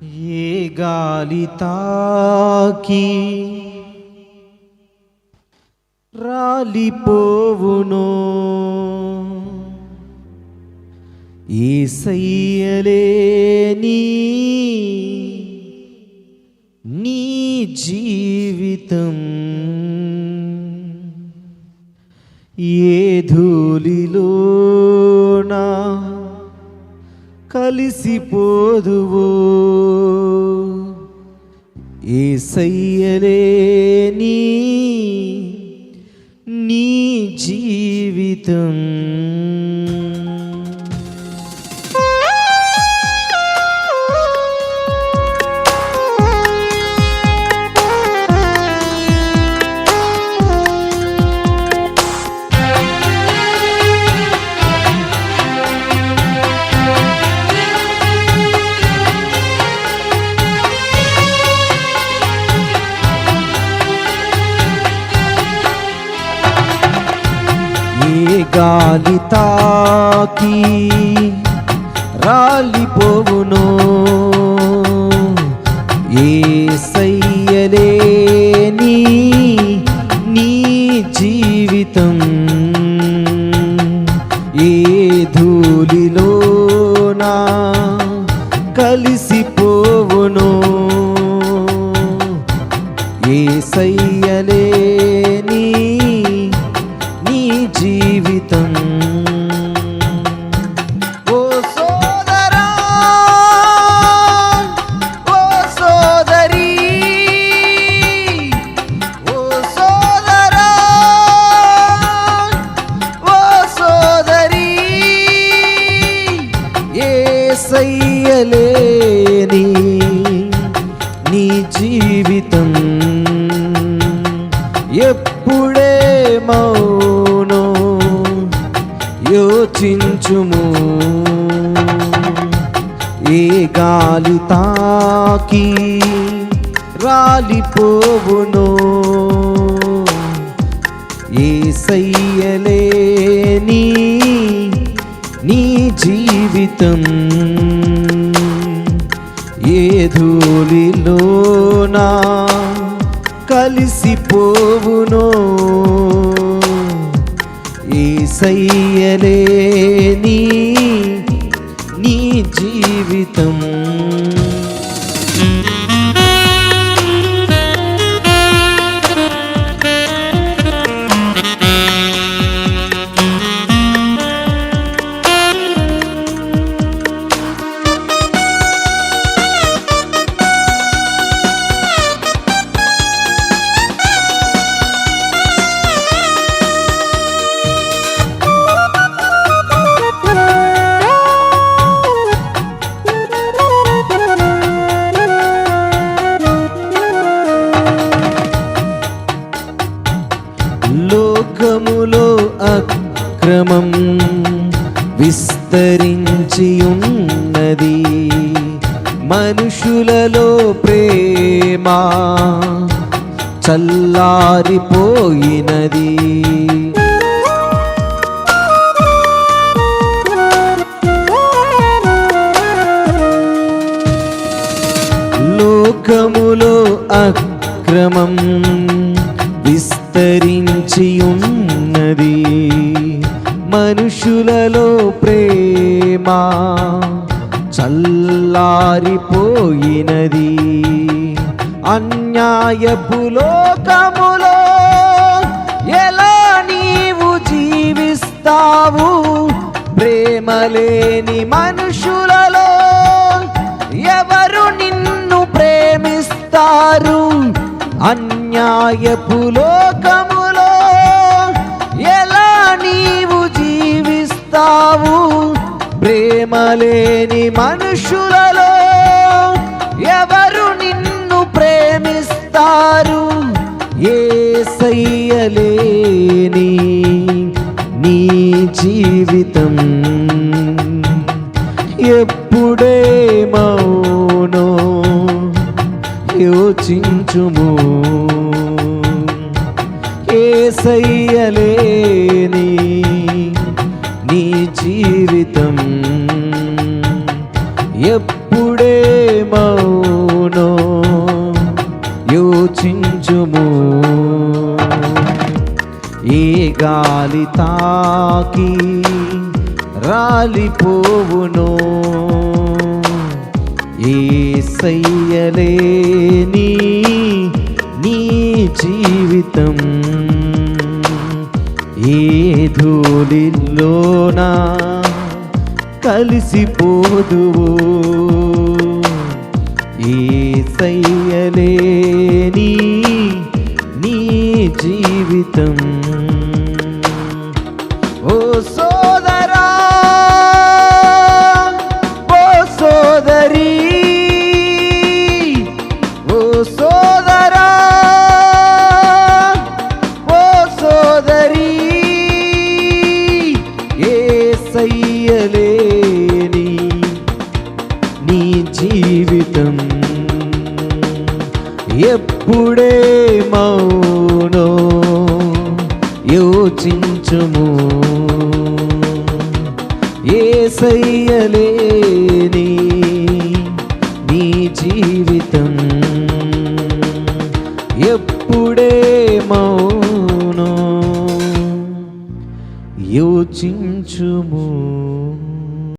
ఏ గాలి తాకి రాలిపోవునో ఏసయ్యలేని నీ జీవితం ఏ ధూళిలో కలిసిపోదువో. ఏసయ్యలేని నీ జీవితం. గాలి తాకి రాలిపోవును. ఏ సయ్యలేని నీ జీవితం. ఏ ధూళిలో గాలి తాకి రాలిపోవును. ఏ సయ్యలేని నీ జీవితం. ఏ ధూళిలోనా కలిసిపోవును. ఏ సయ్యలేని జీవితం అక్రమం విస్తరించి ఉన్నది మనుషులలో ప్రేమ చల్లారిపోయినది. లోకములో అక్రమం విస్తరించి కన్నులలో ప్రేమ చల్లారిపోయినది. అన్యాయపు లోకములో ఎలా నీవు జీవిస్తావు? ప్రేమలేని మనుషులలో ఎవరు నిన్ను ప్రేమిస్తారు? అన్యాయపు లోకములో చేస్తావు? ప్రేమ లేని మనుషులలో ఎవరు నిన్ను ప్రేమిస్తారు? ఏ సయ్యలేని నీ జీవితం. ఎప్పుడే మౌనో యోచించుము. ఏ సయ్యలేని గాలి తాకి రాలిపోవునో. ఏ సయ్యలేని నీ జీవితం. ఏ ధూళిలోనా కలిసిపోదువు. ఏ సయ్యలేని నీ జీవితం. ఎప్పుడే మౌనో యోచించుము. ఏ సయ్యలే